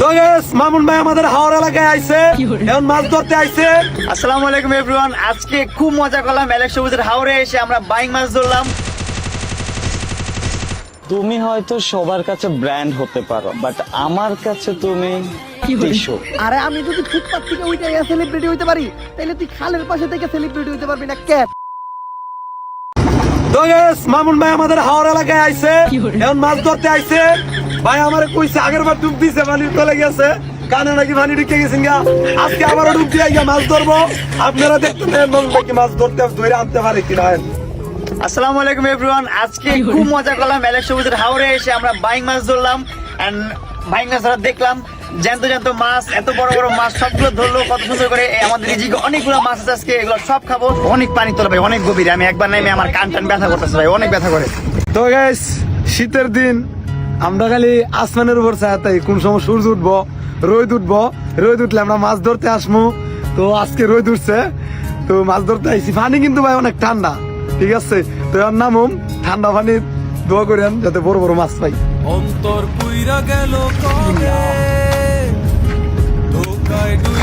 তো মামুন ভাই আমাদের হাওড় এলাকায় আইছে। এখন মাছ ধরতে আইছে। আসসালামু আলাইকুম এভরিওয়ান আজকে খুব মজা করলাম অ্যালেক্স সবুজের হাওড়ে এসে আমরা বাইং মাছ ধরলাম। তুমি হয়তো সবার কাছে ব্র্যান্ড হতে পারো বাট আমার কাছে তুমি আরে আমি যদি ফুটপাত থেকে ওইটা সেলিব্রিটি হইতে পারি তাহলে তুই খালের পাশে থেকে সেলিব্রিটি হইতে পারবি না ক্যাট তো মামুন ভাই আমাদের হাওড় এলাকায় আইছে। এখন মাছ ধরতে আইছে। ভাই আমার কইছে আগের বার ডুব দিছে পানি চলে গেছে। কানে নাকি পানি ঢুকে গেছেন গা আজকে আবার ডুব দিয়ে গিয়ে মাছ ধরবো। আপনারা দেখতে নেন মামুন কি মাছ ধরতে ধরে আনতে পারে কিনা আসসালামু আলাইকুম এভরিওয়ান আজকে খুব মজা করলাম অ্যালেক্স সবুজের হাওড়ে এসে আমরা বাইং মাছ ধরলাম। এন্ড বাইং মাছ ধরা দেখলাম জ্যান্ত জ্যান্ত মাছ এত বড় বড় মাছ সবগুলো ধরলো কত সুন্দর করে। এই আমাদের এদিকে অনেকগুলো মাছ আছে আজকে এগুলো সব খাব। অনেক পানি তোলা ভাই অনেক গভীর। আমি একবার নেমে আমার কান টান ব্যথা করতেছে ভাই অনেক ব্যথা করে। তো গাইস শীতের দিন আমরা খালি আসমানের উপর চাই কোন সময় সূর্য উঠবো রোদ উঠবো রোদ উঠলে আমরা মাছ ধরতে আসব তো আজকে রোদ উঠছে তো মাছ ধরতে আইছি। পানি কিন্তু ভাই অনেক ঠান্ডা ঠিক আছে? তো এর নামম ঠান্ডা পানি দোয়া করেন যাতে বড় বড় মাছ পাই। অন্তর পুইরা গেল কবে? ধোকায় দুই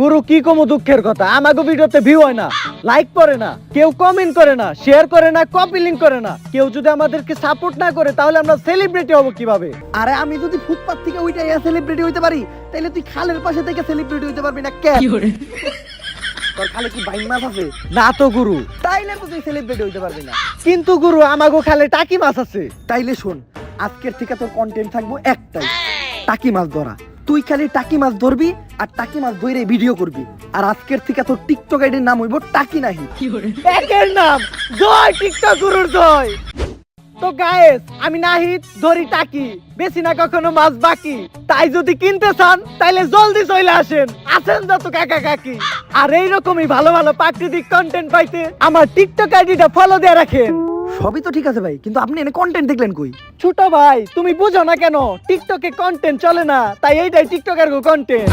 গুরু কি কমো দুঃখের কথা? আমাকে ভিডিওতে ভিউ হয় না। লাইক করে না কেউ কমেন্ট করে না শেয়ার করে না কপি লিঙ্ক করে না। কেউ যদি আমাদেরকে সাপোর্ট না করে তাহলে আমরা সেলিব্রিটি হব কীভাবে? আরে আমি যদি ফুটপাত থেকে ওইটা সেলিব্রিটি হইতে পারি তাহলে তুই খালের পাশে থেকে সেলিব্রিটি হইতে পারবি না ক্যাট তোর খালে কি বাইন মাছ আছে? না তো গুরু। তাইলে তো তুই সেলিব্রিটি হইতে পারবি না। কিন্তু গুরু আমাগো খালে টাকি মাছ আছে। তাইলে শোন আজকের থেকে তোর কন্টেন্ট থাকব একটাই। টাকি মাছ ধরা। তুই খালি টাকি মাছ ধরবি আর টাকি মাছ ধরে ভিডিও করবি। আর আজকের থেকে তোর টিকটক আইডির নাম হইব টাকি নাহি। একের নাম জয় টিকটক গুরুর জয়। তো গায়েস আমি নাহিদ ধরি টাকি। বেশি না কখনো মাছ বাকি। তাই যদি কিনতে চান তাইলে জলদি চলে আসেন। আছেন যত কাকা কাকি আর এইরকমই ভালো ভালো প্রাকৃতিক কন্টেন্ট পাইতে আমার টিকটক আইডিটা ফলো দিয়ে রাখেন। সবই তো ঠিক আছে ভাই, কিন্তু আপনি এনে কন্টেন্ট দেখলেন কই? ছোট ভাই, তুমি বুঝো না কেন? টিকটকে কন্টেন্ট চলে না, তাই এইটাই টিকটকের কন্টেন্ট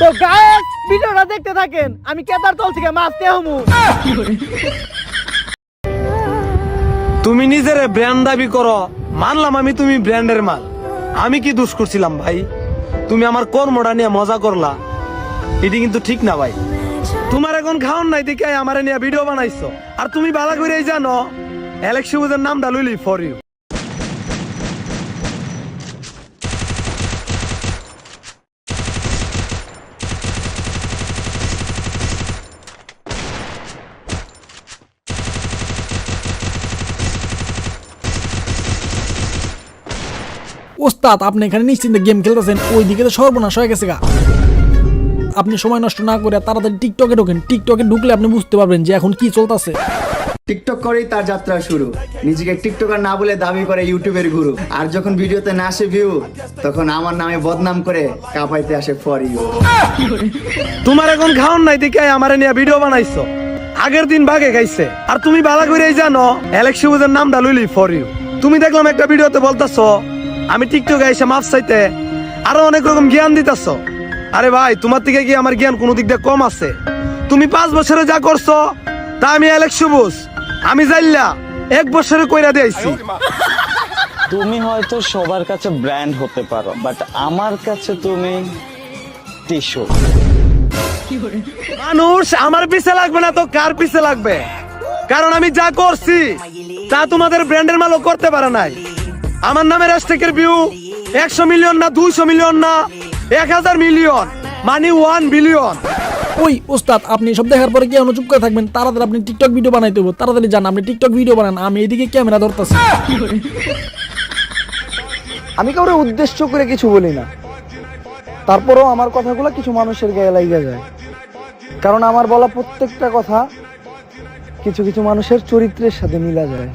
তো গায়েস ভিডিওটা দেখতে থাকেন, আমি কেদার তল থেকে মাছ দেহমু তুমি নিজের ব্র্যান্ড দাবি করো মানলাম আমি তুমি ব্র্যান্ডের মাল। আমি কি দোষ করছিলাম ভাই? তুমি আমার কর্মটা নিয়ে মজা করলা। এটি কিন্তু ঠিক না ভাই। তোমার এখন খাওন নাই, দেখে আমার নিয়ে ভিডিও বানাইছো। আর তুমি বালা করে জানো অ্যালেক্স সবুজের নামটা লইলি ফর ইউ ওস্তাদ, আপনি এখানে নিশ্চিন্তে গেম খেলতেছেন, ওইদিকে তো সর্বনাশ হয়ে গেছে গা। আপনি সময় নষ্ট না করে তাড়াতাড়ি টিকটকে ঢোকেন। টিকটকে ঢুকলে আপনি বুঝতে পারবেন যে এখন কি চলতেছে। টিকটক করেই তার যাত্রা শুরু। নিজেকে টিকটকার না বলে দাবি করে ইউটিউবের গুরু আর যখন ভিডিওতে না আসে ভিউ তখন আমার নামে বদনাম করে কাপাইতে আসে ফর ইউ তোমার এখন খাওন নাই দেখে আমার নিয়ে ভিডিও বানাইছো। আগের দিন বাগে গাইছে আর তুমি বালা করে জানো অ্যালেক্স সবুজের নামটা লইলি ফর ইউ তুমি দেখলাম একটা ভিডিওতে বলতাছো আমি টিকটকে এসে মাপ চাইতে আরও অনেক রকম জ্ঞান দিতেছ। আরে ভাই তোমার থেকে কি আমার জ্ঞান কোনো দিক দিয়ে কম আছে? তুমি পাঁচ বছরে যা করছ তা আমি অ্যালেক্স সবুজ। আমি জাইল্লা এক বছরে কইরা দিয়েছি তুমি হয়তো সবার কাছে ব্র্যান্ড হতে পারো বাট আমার কাছে তুমি টিস্যু। মানুষ আমার পিছে লাগবে না তো কার পিছে লাগবে? কারণ আমি যা করছি তা তোমাদের ব্র্যান্ডের মালও করতে পারে নাই। আমার নামে হ্যাশট্যাগের ভিউ একশো মিলিয়ন না দুইশো মিলিয়ন না এক হাজার মিলিয়ন মানে ওয়ান বিলিয়ন ওই ওস্তাদ আপনি সব দেখার পরে কি এখনও চুপ করে থাকবেন? তাড়াতাড়ি আপনি টিকটক ভিডিও বানাইতে হবে তাড়াতাড়ি যান আপনি টিকটক ভিডিও বানান আমি এদিকে ক্যামেরা ধরতেছি। আমি কাউরে উদ্দেশ্য করে কিছু বলি না। তারপরেও আমার কথাগুলো কিছু মানুষের গায়ে লাগিয়ে যায়। কারণ আমার বলা প্রত্যেকটা কথা কিছু কিছু মানুষের চরিত্রের সাথে মিলা যায়।